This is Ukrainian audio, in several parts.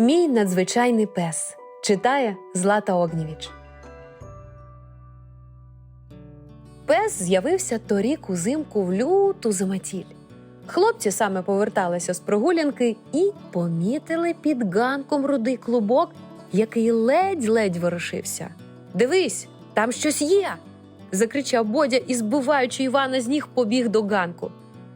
Мій надзвичайний пес читає Злата Огнєвіч. Пес з'явився торік узимку в люту заметіль. Хлопці саме поверталися з прогулянки і помітили під ганком рудий клубок, який ледь-ледь ворушився. Дивись, там щось є. закричав Бодя і, збиваючи Івана з ніг, побіг до ганку.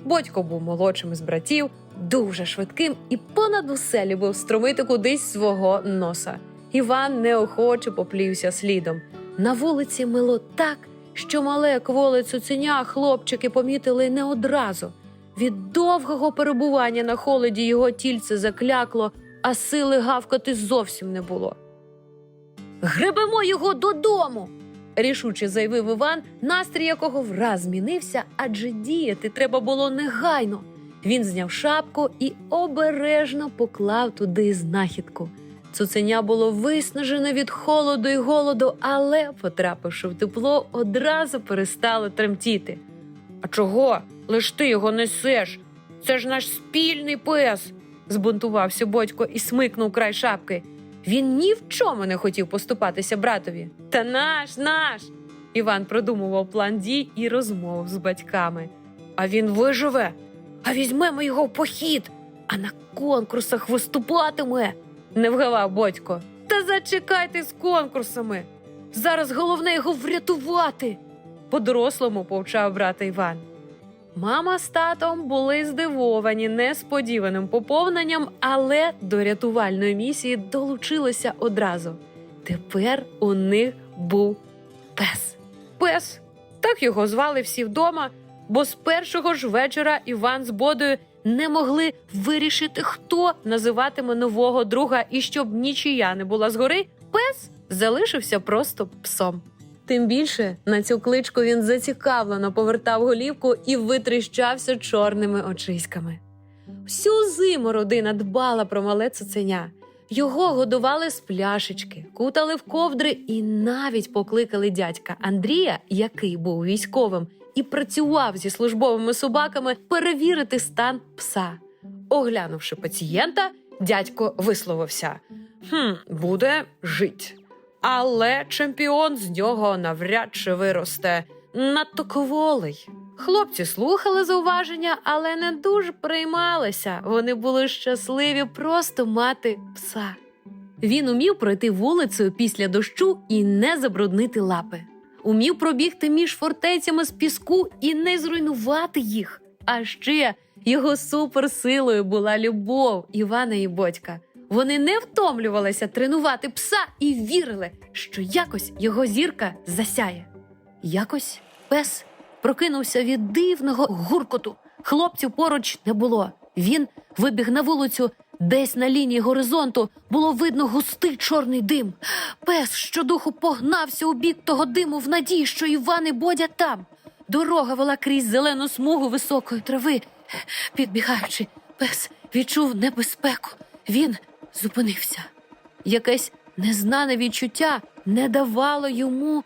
Бодько був молодшим із братів, дуже швидким і понад усе любив струмити кудись свого носа. Іван неохоче поплівся слідом. На вулиці мило так, що мале кволе цуценя хлопчики помітили не одразу. Від довгого перебування на холоді його тільце заклякло, а сили гавкати зовсім не було. Гребемо його додому. рішуче заявив Іван, настрій якого враз змінився, адже діяти треба було негайно. Він зняв шапку і обережно поклав туди знахідку. Цуценя було виснажене від холоду і голоду, але, потрапивши в тепло, одразу перестало тремтіти. А чого? Лиш ти його несеш? Це ж наш спільний пес. збунтувався Бодько і смикнув край шапки. Він ні в чому не хотів поступатися братові. Та наш, наш. Іван продумував план дій і розмов з батьками. А він виживе, а візьмемо його в похід, а на конкурсах виступатиме, не вгавав Бодько. Та зачекайте з конкурсами. Зараз головне його врятувати. По-дорослому повчав брата Іван. Мама з татом були здивовані несподіваним поповненням, але до рятувальної місії долучилися одразу. Тепер у них був пес. Пес. Так його звали всі вдома, бо з першого ж вечора Іван з Бодою не могли вирішити, хто називатиме нового друга, і щоб нічия не була згори, пес залишився просто псом. Тим більше на цю кличку він зацікавлено повертав голівку і витріщався чорними очиськами. Всю зиму родина дбала про мале цуценя. Його годували з пляшечки, кутали в ковдри і навіть покликали дядька Андрія, який був військовим, і працював зі службовими собаками перевірити стан пса. Оглянувши пацієнта, дядько висловився: «Хм, буде жить. Але чемпіон з нього навряд чи виросте надто кволий. Хлопці слухали зауваження, але не дуже приймалися. Вони були щасливі просто мати пса. Він умів пройти вулицею після дощу і не забруднити лапи. Умів пробігти між фортецями з піску і не зруйнувати їх. А ще його суперсилою була любов Івана і Бодька. Вони не втомлювалися тренувати пса і вірили, що якось його зірка засяє. Якось пес прокинувся від дивного гуркоту. Хлопців поруч не було. Він вибіг на вулицю, десь на лінії горизонту було видно густий чорний дим. Пес щодуху погнався у бік того диму в надії, що Іван і Бодя там. Дорога вела крізь зелену смугу високої трави. Підбігаючи, пес відчув небезпеку. Він зупинився. Якесь незнане відчуття не давало йому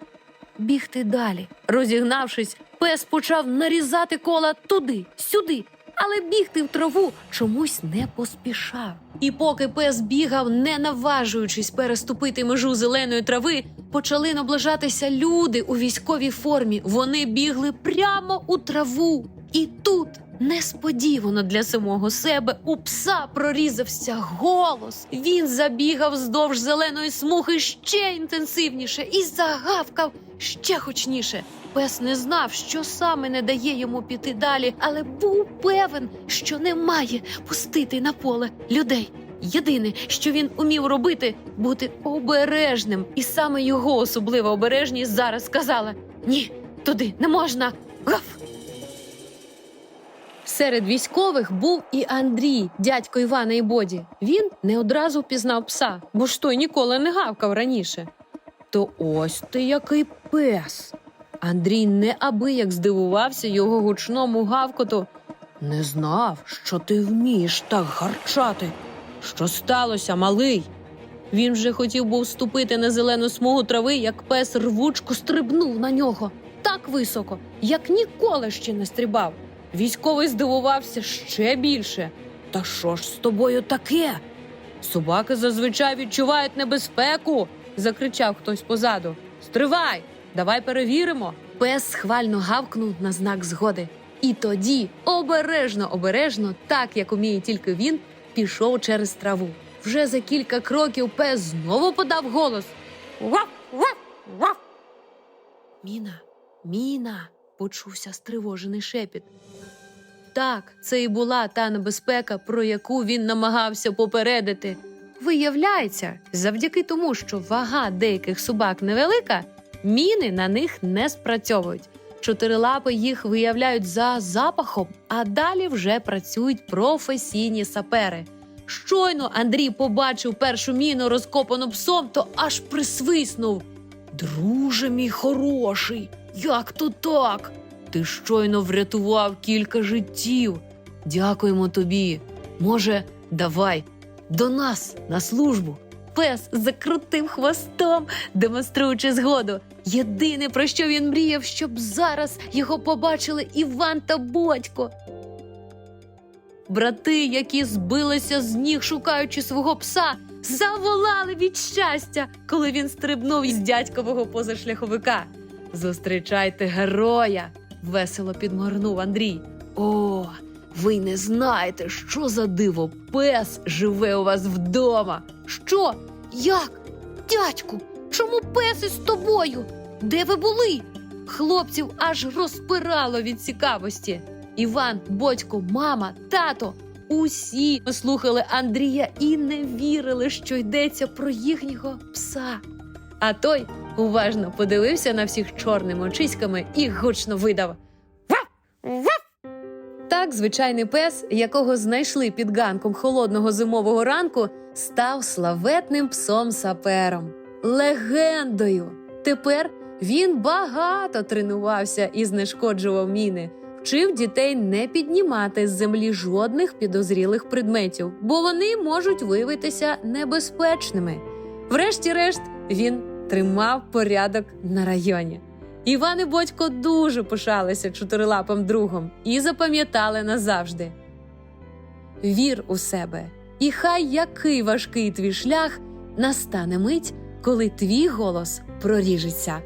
бігти далі. Розігнавшись, пес почав нарізати кола туди, сюди, але бігти в траву чомусь не поспішав. І поки пес бігав, не наважуючись переступити межу зеленої трави, почали наближатися люди у військовій формі. Вони бігли прямо у траву. І тут Несподівано для самого себе у пса прорізався голос. Він забігав вздовж зеленої смуги ще інтенсивніше і загавкав ще гучніше. Пес не знав, що саме не дає йому піти далі, але був певен, що не має пустити на поле людей. Єдине, що він умів робити, бути обережним, і саме його особлива обережність зараз сказала: ні, туди не можна. Гав! Серед військових був і Андрій, дядько Івана і Боді. Він не одразу впізнав пса, бо ж той ніколи не гавкав раніше. То ось ти який пес. Андрій неабияк здивувався його гучному гавкоту. Не знав, що ти вмієш так гарчати. Що сталося, малий? Він вже хотів був вступити на зелену смугу трави, як пес рвучко стрибнув на нього так високо, як ніколи ще не стрибав. Військовий здивувався ще більше. Та що ж з тобою таке? Собаки зазвичай відчувають небезпеку, закричав хтось позаду. Стривай, давай перевіримо. Пес схвально гавкнув на знак згоди. І тоді, обережно, обережно, так як уміє тільки він, пішов через траву. Вже за кілька кроків пес знову подав голос. Ваф, ваф, ваф. Міна, міна, почувся стривожений шепіт. Так, це і була та небезпека, про яку він намагався попередити. Виявляється, завдяки тому, що вага деяких собак невелика, міни на них не спрацьовують. Чотирилапи їх виявляють за запахом, а далі вже працюють професійні сапери. Щойно Андрій побачив першу міну, розкопану псом, то аж присвиснув. Друже мій хороший, як то так? Ти щойно врятував кілька життів. Дякуємо тобі. Може, давай до нас на службу. Пес закрутив хвостом, демонструючи згоду. Єдине, про що він мріяв, щоб зараз його побачили Іван та Бодько. Брати, які збилися з ніг, шукаючи свого пса, заволали від щастя, коли він стрибнув із дядькового позашляховика. Зустрічайте героя! Весело підморгнув Андрій. О, ви не знаєте, що за диво пес живе у вас вдома. Що? Як? Дядьку, чому пес із тобою? Де ви були? Хлопців аж розпирало від цікавості. Іван, батько, мама, тато. Усі слухали Андрія і не вірили, що йдеться про їхнього пса. А той уважно подивився на всіх чорними очиськами і гучно видав. Так, звичайний пес, якого знайшли під ганком холодного зимового ранку, став славетним псом сапером, легендою. Тепер він багато тренувався і знешкоджував міни, вчив дітей не піднімати з землі жодних підозрілих предметів, бо вони можуть виявитися небезпечними. Врешті-решт, він тримав порядок на районі. Іван і Бодько дуже пишалися чотирилапим другом і запам'ятали назавжди. Вір у себе, і хай який важкий твій шлях настане мить, коли твій голос проріжеться.